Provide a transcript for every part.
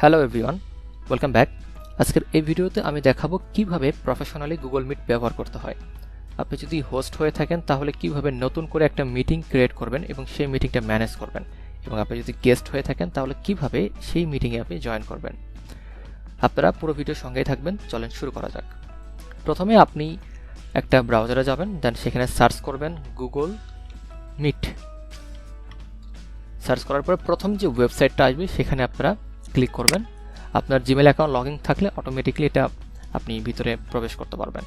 Hello everyone welcome back আজকের এই ভিডিওতে আমি দেখাবো কীভাবে প্রফেশনালি গুগল মিট ব্যবহার করতে হয়। আপনি যদি হোস্ট হয়ে থাকেন, তাহলে কীভাবে নতুন করে একটা মিটিং ক্রিয়েট করবেন এবং সেই মিটিংটা ম্যানেজ করবেন। এবং আপনি যদি গেস্ট হয়ে থাকেন, তাহলে কীভাবে সেই মিটিংয়ে আপনি জয়েন করবেন। আপনারা পুরো ভিডিওর সঙ্গেই থাকবেন, চলেন শুরু করা যাক। প্রথমে আপনি একটা ব্রাউজারে যাবেন দেন সেখানে সার্চ করবেন গুগল মিট সার্চ করার পরে প্রথম যে ওয়েবসাইটটা আসবে, সেখানে আপনারা ক্লিক করবেন। আপনার জিমেল অ্যাকাউন্ট লগ থাকলে অটোমেটিকলি এটা আপনি ভিতরে প্রবেশ করতে পারবেন।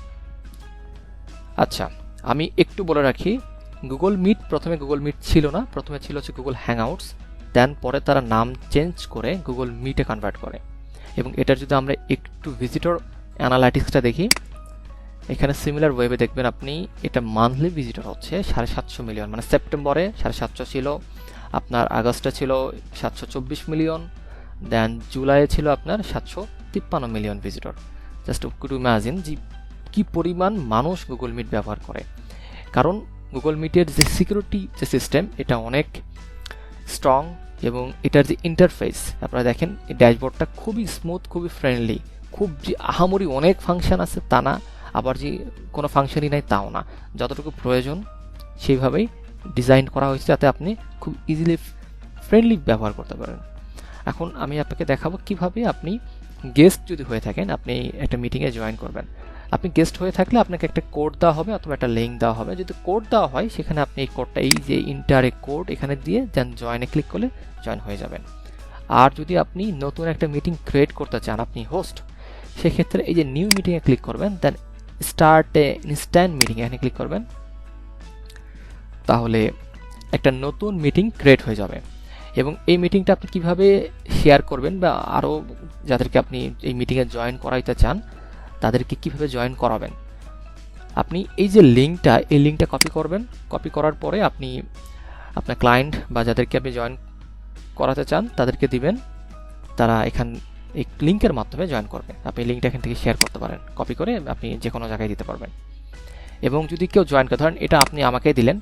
আচ্ছা আমি একটু বলে রাখি গুগল মিট প্রথমে গুগল মিট ছিল না, প্রথমে ছিল হচ্ছে গুগল হ্যাংআউটস দেন পরে তারা নাম চেঞ্জ করে গুগল মিটে কনভার্ট করে। এবং এটার যদি আমরা একটু ভিজিটর অ্যানালাইটিক্সটা দেখি, এখানে সিমিলার ওয়েবে দেখবেন আপনি, এটা মান্থলি ভিজিটর হচ্ছে সাড়ে সাতশো মিলিয়ন মানে সেপ্টেম্বরে সাড়ে সাতশো ছিল, আপনার আগস্টে ছিল সাতশো চব্বিশ মিলিয়ন দেন জুলাইয়ে ছিল আপনার সাতশো তিপ্পান্ন million visitor just to imagine যে কী পরিমাণ মানুষ গুগল মিট ব্যবহার করে। কারণ গুগল মিটের যে সিকিউরিটি যে সিস্টেম এটা অনেক স্ট্রং এবং এটার যে ইন্টারফেস আপনারা দেখেন, এই ড্যাশবোর্ডটা খুবই স্মুথ খুবই ফ্রেন্ডলি খুব যে আহামরি অনেক ফাংশন আছে তা না, আবার যে কোনো ফাংশনই নাই তাও না। যতটুকু প্রয়োজন, সেইভাবেই ডিজাইন করা হয়েছে যাতে আপনি খুব ইজিলি ফ্রেন্ডলি ব্যবহার করতে পারেন। এখন আমি আপনাকে দেখাবো কীভাবে আপনি গেস্ট যদি হয়ে থাকেন, আপনি একটা মিটিংয়ে জয়েন করবেন। আপনি গেস্ট হয়ে থাকলে আপনাকে একটা কোড দেওয়া হবে অথবা একটা লিঙ্ক দেওয়া হবে। যদি কোড দেওয়া হয়, সেখানে আপনি এই কোডটা এই যে ইন্টারে কোড এখানে দিয়ে দেন জয়েনে ক্লিক করলে জয়েন হয়ে যাবেন। আর যদি আপনি নতুন একটা মিটিং ক্রিয়েট করতে চান, আপনি হোস্ট সেক্ষেত্রে এই যে নিউ মিটিংয়ে ক্লিক করবেন দেন স্টার্ট ইনস্ট্যান্ট মিটিং এখানে ক্লিক করবেন। তাহলে একটা নতুন মিটিং ক্রিয়েট হয়ে যাবে। এবং এই মিটিংটা আপনি কীভাবে শেয়ার করবেন বা আরও যাদেরকে আপনি এই মিটিংয়ে জয়েন করাইতে চান, তাদেরকে কীভাবে জয়েন করাবেন? আপনি এই যে লিঙ্কটা এই লিঙ্কটা কপি করবেন। কপি করার পরে আপনি আপনার ক্লায়েন্ট বা যাদেরকে আপনি জয়েন করাতে চান, তাদেরকে দিবেন। তারা এখান, এই লিঙ্কের মাধ্যমে জয়েন করবে। আপনি লিঙ্কটা এখান থেকে শেয়ার করতে পারেন। কপি করে আপনি যে কোনো জায়গায় দিতে পারবেন। এবং যদি কেউ জয়েন করে, ধরেন এটা আপনি আমাকে দিলেন।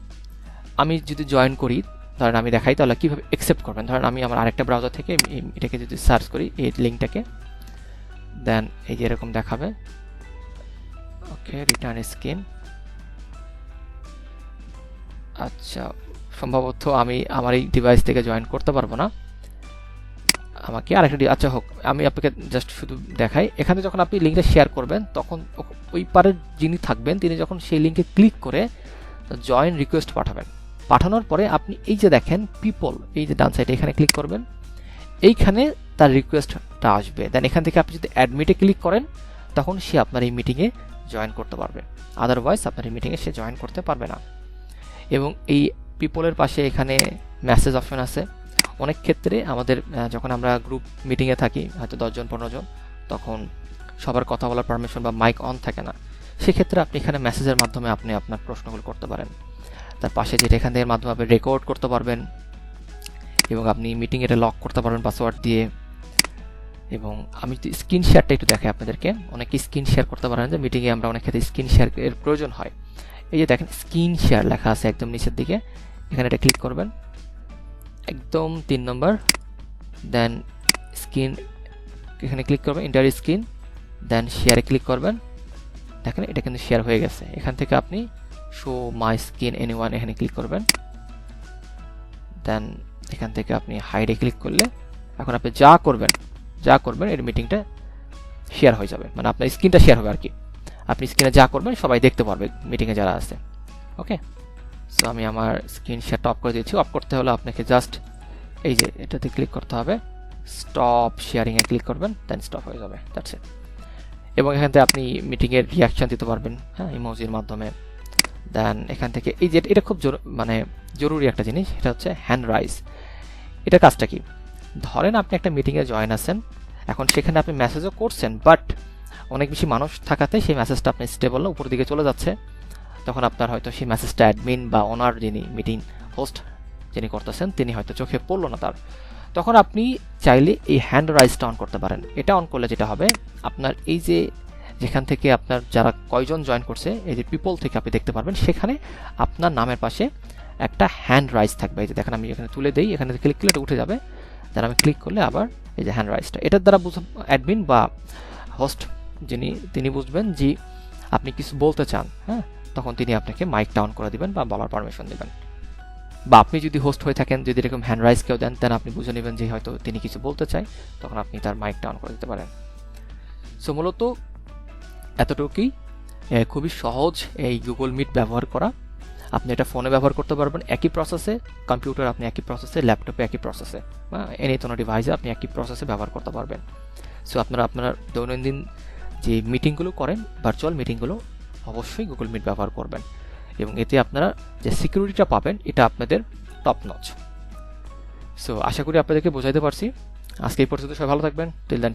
আমি যদি জয়েন করি ধরেন আমি দেখাই, তাহলে কীভাবে অ্যাকসেপ্ট করবেন? ধরেন আমি আমার আরেকটা ব্রাউজার থেকে এটাকে যদি সার্চ করি, এই লিঙ্কটাকে দেন এই যে এরকম দেখাবে। ওকে রিটার্ন স্ক্রিন আচ্ছা সম্ভবত আমি আমার এই ডিভাইস থেকে জয়েন করতে পারব না। আমাকে আরেকটা আচ্ছা হোক, আমি আপনাকে জাস্ট শুধু দেখাই। এখানে যখন আপনি লিঙ্কটা শেয়ার করবেন, তখন ওই পারের যিনি থাকবেন, তিনি যখন সেই লিঙ্কে ক্লিক করে জয়েন রিকোয়েস্ট পাঠাবেন। পাঠানোর পরে আপনি এই যে দেখেন পিপল এই যে ডান সাইডে এখানে ক্লিক করবেন, এইখানে তার রিকোয়েস্টটা আসবে। দেন এখান থেকে আপনি যদি অ্যাডমিটে ক্লিক করেন, তখন সে আপনার এই মিটিংয়ে জয়েন করতে পারবে। আদারওয়াইজ আপনার এই মিটিংয়ে সে জয়েন করতে পারবে না। এবং এই পিপলের পাশে এখানে মেসেজ অপশন আছে। অনেক ক্ষেত্রে আমাদের যখন আমরা গ্রুপ মিটিংয়ে থাকি, হয়তো দশজন পনেরো জন তখন সবার কথা বলার পারমিশন বা মাইক অন থাকে না। সেক্ষেত্রে আপনি এখানে মেসেজের মাধ্যমে আপনি আপনার প্রশ্নগুলো করতে পারেন। তার পাশে যেটা এখান থেকে মাধ্যমে আপনি রেকর্ড করতে পারবেন এবং আপনি মিটিং এটা লক করতে পারবেন পাসওয়ার্ড দিয়ে। এবং আমি যদি স্ক্রিন শেয়ারটা একটু দেখাই আপনাদেরকে। অনেকে স্ক্রিন শেয়ার করতে পারেন যে মিটিংয়ে আমরা অনেক ক্ষেত্রে স্ক্রিন শেয়ার এর প্রয়োজন হয়। এই যে দেখেন স্ক্রিন শেয়ার লেখা আছে একদম নিচের দিকে। এখানে এটা ক্লিক করবেন। একদম তিন নম্বর দেন স্ক্রিন এখানে ক্লিক করবেন ইন্টার স্ক্রিন দেন শেয়ারে ক্লিক করবেন। দেখেন, এটা কিন্তু শেয়ার হয়ে গেছে। এখান থেকে আপনি show my screen any one এখানে ক্লিক করবেন। দেন এখান থেকে আপনি হাইডে ক্লিক করলে এখন আপনি যা করবেন যা করবেন, এর মিটিংটা শেয়ার হয়ে যাবে। মানে আপনার স্ক্রিনটা শেয়ার হবে আর কি আপনি স্ক্রিনে যা করবেন, সবাই দেখতে পারবে মিটিংয়ে যারা আছে। ওকে সো আমি আমার স্ক্রিন শেয়ারটা অফ করে দিয়েছি। অফ করতে হলে আপনাকে জাস্ট এই যে এটাতে ক্লিক করতে হবে। স্টপ শেয়ারিংয়ে ক্লিক করবেন দেন স্টপ হয়ে যাবে। দ্যাটস ইট এবং এখান থেকে আপনি মিটিংয়ের রিয়াকশান দিতে পারবেন। হ্যাঁ ইমোজির মাধ্যমে। দেন এখান থেকে, এই যে এটা খুব মানে জরুরি একটা জিনিস, এটা হচ্ছে হ্যান্ড রাইজ এটা কাজটা কি? ধরেন আপনি একটা মিটিংয়ে জয়েন আছেন, এখন সেখানে আপনি মেসেজও করছেন বাট অনেক বেশি মানুষ থাকাতে সেই মেসেজটা আপনি স্টেবল উপর দিকে চলে যাচ্ছে। তখন আপনার হয়তো সেই মেসেজটা অ্যাডমিন বা ওনার যিনি মিটিং হোস্ট যিনি করতেছেন, তিনি হয়তো চোখে পড়ল না তার। তখন আপনি চাইলে এই হ্যান্ড রাইজটা অন করতে পারেন। এটা অন করলে যেটা হবে, আপনার এই যে যেখান থেকে আপনার যারা কয়জন জয়েন করছে এই যে পিপল থেকে আপনি দেখতে পারবেন, সেখানে আপনার নামের পাশে একটা হ্যান্ড রাইজ থাকবে। এই যে দেখেন, আমি এখানে তুলে দিই, এখানে ক্লিক করলে এটা উঠে যাবে। দেন আমি ক্লিক করলে আবার এই যে হ্যান্ড রাইজটা এটার দ্বারা বুঝ অ্যাডমিন বা হোস্ট যিনি, তিনি বুঝবেন যে আপনি কিছু বলতে চান হ্যাঁ? তখন তিনি আপনাকে মাইক ডাউন করে দিবেন বা বলার পারমিশন দিবেন। বা আপনি যদি হোস্ট হয়ে থাকেন, যদি এরকম হ্যান্ড রাইজ কেউ দেন দেন আপনি বুঝে নেবেন যে হয়তো তিনি কিছু বলতে চায়, তখন আপনি তার মাইক ডাউন করে দিতে পারেন। সো মূলত এতটুকুই। খুবই সহজ এই গুগল মিট ব্যবহার করা। আপনি এটা ফোনে ব্যবহার করতে পারবেন একই প্রসেসে কম্পিউটার আপনি একই প্রসেসে ল্যাপটপে একই প্রসেসে বা এনি কোনো ডিভাইসে আপনি একই প্রসেসে ব্যবহার করতে পারবেন। সো আপনারা, আপনার দৈনন্দিন যে মিটিংগুলো করেন ভার্চুয়াল মিটিংগুলো অবশ্যই গুগল মিট ব্যবহার করবেন। এবং এতে আপনারা যে সিকিউরিটিটা পাবেন, এটা আপনাদের টপ নচ সো আশা করি আপনাদেরকে বোঝাইতে পারছি। আজকে এই পর্যন্ত সবাই ভালো থাকবেন। Till then